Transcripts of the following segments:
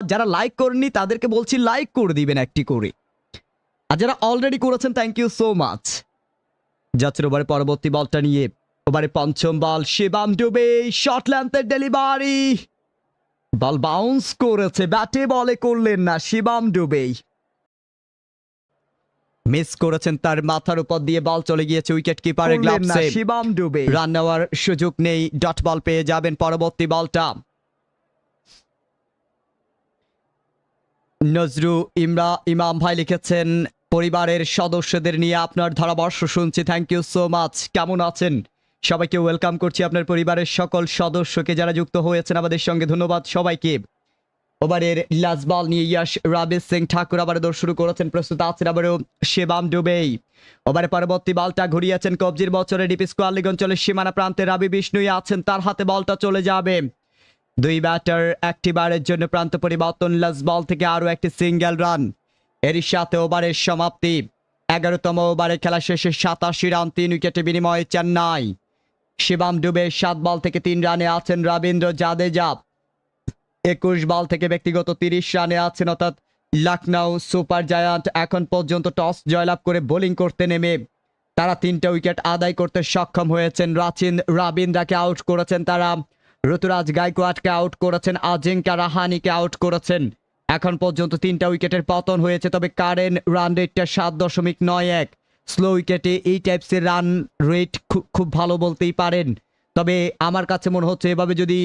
যারা লাইক করেননি তাদেরকে বলছি লাইক করে দিবেন একটি করে। আর যারা অলরেডি করেছেন থ্যাংক ইউ সো মাচ যাচ্ছেন ওভারে পরবর্তী বলটা নিয়ে। ওভারে পঞ্চম বল শিবাম ডুবে শর্ট লেন্থের ডেলিভারি বল বাউন্স করেছে ব্যাটে বলে করলেন না শিবাম ডুবেই মিস করেছেন তার মাথার উপর দিয়ে বল চলে গিয়েছে উইকেট কিপারের গ্লাভসে শিবাম ডুবে। রান নেওয়ার সুযোগ নেই ডট বল পেয়ে যাবেন পরবর্তী বলটা। নজরু ইমরা, ইমাম ভাই লিখেছেন, পরিবারের সদস্যদের নিয়ে আপনার ধারাবর্ষ শুনছি। থ্যাংক ইউ সো মাচ কেমন আছেন? সবাইকে ওয়েলকাম করছি আপনার পরিবারের সকল সদস্যকে যারা যুক্ত হয়েছেন আমাদের সঙ্গে। ধন্যবাদ সবাইকে। ওভারের লাস্ট বল নিয়ে ইয়াশ রাবিস সিং ঠাকুর আবার দৌড় শুরু করেছেন, প্রস্তুত আছেন আবারও শিবাম ডুবেই ওভারে পরবর্তী বলটা ঘুরিয়েছেন কবজির বছরে ডিপি স্কোয়ার অঞ্চলের সীমানা প্রান্তে রাবি বিষ্ণুই আছেন, তার হাতে বলটা চলে যাবে। দুই ব্যাটার একটি বারের জন্য প্রান্ত পরিবর্তন লাস্ট বল থেকে আরও একটি সিঙ্গেল রান। এরই সাথে ওভারের সমাপ্তি। এগারোতম ওভারে খেলা শেষে সাতাশি রান, তিন উইকেটে বিনিময়ে চেন্নাই। শিবাম ডুবে সাত বল থেকে তিন রানে আছেন রবীন্দ্র জাদেজা। একুশ বল থেকে ব্যক্তিগত তিরিশ রানে আছেন অর্থাৎ লখনৌ সুপার জায়ান্ট। এখন পর্যন্ত টস জয়লাভ করে বোলিং করতে নেমে। তারা তিনটা উইকেট আদায় করতে সক্ষম হয়েছেন। রাচিন রাবিন্দ্রাকে আউট করেছেন তারা। ঋতুরাজ গাইকোয়াডকে আউট করেছেন আজিঙ্কা রাহানিকে আউট করেছেন। এখন পর্যন্ত তিনটা উইকেটের পতন হয়েছে, তবে কারেন্ট রান রেটটা সাত দশমিক নয় এক। স্লো উইকেটে এই টাইপসের রান রেট খুব ভালো বলতেই পারেন। তবে আমার কাছে মনে হচ্ছে এভাবে যদি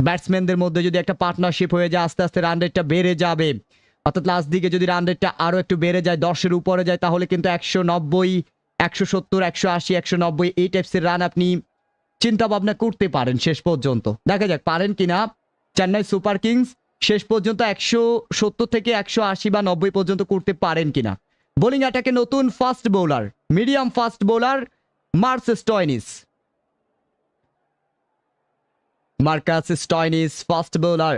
ব্যাটসম্যানদের মধ্যে যদি একটা পার্টনারশিপ হয়ে যায়, আস্তে আস্তে রান রেটটা বেড়ে যাবে। অর্থাৎ লাস্ট দিকে যদি রান রেটটা আরও একটু বেড়ে যায়, দশের উপরে যায়, তাহলে কিন্তু একশো নব্বই, একশো সত্তর, একশো আশি, একশো নব্বই এই টাইপসের রান আপনি চিন্তা ভাবনা করতে পারেন শেষ পর্যন্ত। দেখা যাক, পারেন কিনা। চেন্নাই সুপার কিংস শেষ পর্যন্ত একশো সত্তর থেকে একশো আশি বা নব্বই পর্যন্ত করতে পারেন কিনা। বোলিং অ্যাটাকে নতুন fast bowler, medium fast bowler Marcus Stoinis. Marcus Stoinis fast bowler.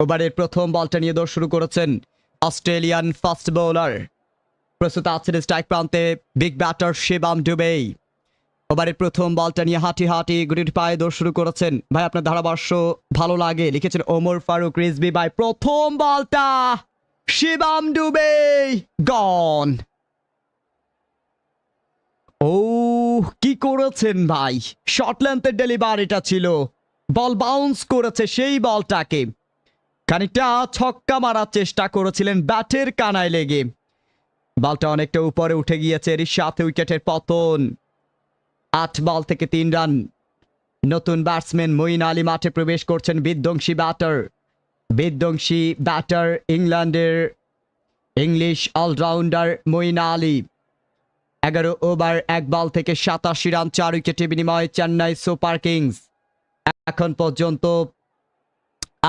ওভারের প্রথম বলটা নিয়ে দৌড় শুরু করেছেন অস্ট্রেলিয়ান ফাস্ট বোলার। প্রস্তুত আছেন স্ট্রাইক প্রান্তে, বিগ ব্যাটার শিবাম ডুবেই ওভারের প্রথম বলটা নিয়ে হাঁটি হাঁটি গুটির পায়ে দৌড় শুরু করেছেন। ভাই, আপনার ধারাবর্ষ ভালো লাগে, লিখেছেন ওমর ফারুক রিজবি ভাই, প্রথম বলটা শিবাম ডুবে, গন। ও কি করেছেন ভাই? শর্ট লেন্থের ডেলিভারিটা ছিল। বল বাউন্স করেছে সেই বলটাকে। খানিকটা ছক্কা মারার চেষ্টা করেছিলেন ব্যাটের কানায় লেগে। বলটা অনেকটা উপরে উঠে গিয়েছে এর সাথে উইকেটের পতন। আট বল থেকে তিন রান। নতুন ব্যাটসম্যান মইন আলী মাঠে প্রবেশ করছেন বিধ্বংসী ব্যাটার। বিধ্বংসী ব্যাটার ইংল্যান্ডের ইংলিশ অলরাউন্ডার মইন আলী। এগারো ওভার, এক বল থেকে সাতাশি রান, চার উইকেটে বিনিময়ে চেন্নাই সুপার কিংস। এখন পর্যন্ত